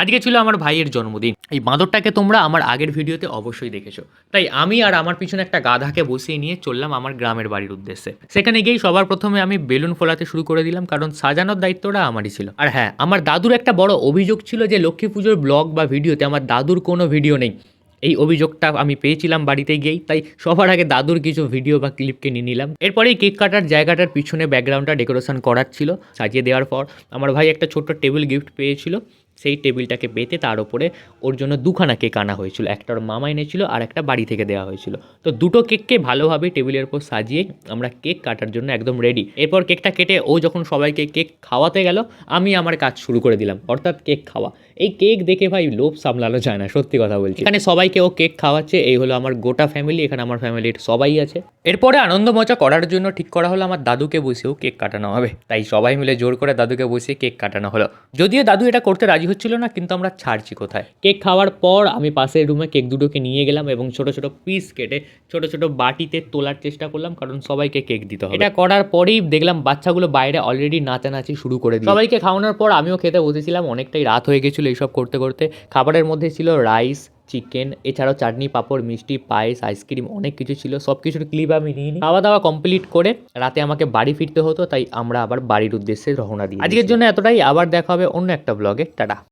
আজকে ছিল আমার ভাইয়ের জন্মদিন। এই বাঁদরটাকে তোমরা আমার আগের ভিডিওতে অবশ্যই দেখেছ। তাই আমি আর আমার পিছনে একটা গাধাকে বসিয়ে নিয়ে চললাম আমার গ্রামের বাড়ির উদ্দেশ্যে। সেখানে গিয়েই সবার প্রথমে আমি বেলুন ফোলাতে শুরু করে দিলাম, কারণ সাজানোর দায়িত্বটা আমারই ছিল। আর হ্যাঁ আমার দাদুর একটা বড় অভিযোগ ছিল যে লক্ষ্মী পুজোর ব্লগ বা ভিডিওতে আমার দাদুর কোনো ভিডিও নেই। এই অভিযোগটা আমি পেয়েছিলাম বাড়িতে গিয়েই, তাই সবার আগে দাদুর কিছু ভিডিও বা ক্লিপকে নিয়ে নিলাম। এরপরেই কেক কাটার জায়গাটার পিছনে ব্যাকগ্রাউন্ডটা ডেকোরেশন করার ছিল, সাজিয়ে দেওয়ার পর। আমার ভাই একটা ছোট্ট টেবিল গিফট পেয়েছিল সেই টেবিলটাকে পেতে তার উপরে ওর জন্য দুখানা কেক আনা হয়েছিল। একটা ওর মামা এনেছিল আর একটা বাড়ি থেকে দেওয়া হয়েছিল। তো দুটো কেককে ভালোভাবে টেবিলের উপর সাজিয়ে আমরা কেক কাটার জন্য একদম রেডি এরপর কেকটা কেটে ও যখন সবাইকে কেক খাওয়াতে গেল, আমি আমার কাজ শুরু করে দিলাম, অর্থাৎ কেক খাওয়া। এই কেক দেখে ভাই লোভ সামলানো যায় না, সত্যি কথা বলছি। এখানে সবাইকে ও কেক খাওয়াচ্ছে, এই হলো আমার গোটা ফ্যামিলি এখানে আমার ফ্যামিলির সবাই আছে। এরপরে আনন্দ মজা করার জন্য ঠিক করা হলো আমার দাদুকে বসেও কেক কাটানো হবে। তাই সবাই মিলে জোর করে দাদুকে বসিয়ে কেক কাটানো হলো। যদিও দাদু এটা করতে রাজি হচ্ছিল না কিন্তু আমরা ছাড়ছি কোথায়? কেক খাওয়ার পর আমি পাশের রুমে কেক দুটোকে নিয়ে গেলাম এবং ছোট ছোট পিস কেটে ছোট ছোট বাটিতে তোলার চেষ্টা করলাম কারণ সবাইকে কেক দিতে হবে। এটা করার পরেই দেখলাম বাচ্চাগুলো বাইরে অলরেডি নাচানাচি শুরু করে দিই সবাইকে খাওয়ানোর পর আমিও খেতে বসেছিলাম অনেকটাই রাত হয়ে গেছিল এইসব করতে করতে। খাবারের মধ্যে ছিল রাইস চিকেন, এছাড়াও চাটনি, পাঁপড়, মিষ্টি, পায়েস, আইসক্রিম, অনেক কিছু ছিল। সব কিছুর ক্লিপ আমি নিয়ে নিই খাওয়া দাওয়া কমপ্লিট করে রাতে আমাকে বাড়ি ফিরতে হতো, তাই আমরা আবার বাড়ির উদ্দেশ্যে রওনা দিই আজকের জন্য এতটাই। আবার দেখা হবে অন্য একটা ব্লগে টাটা।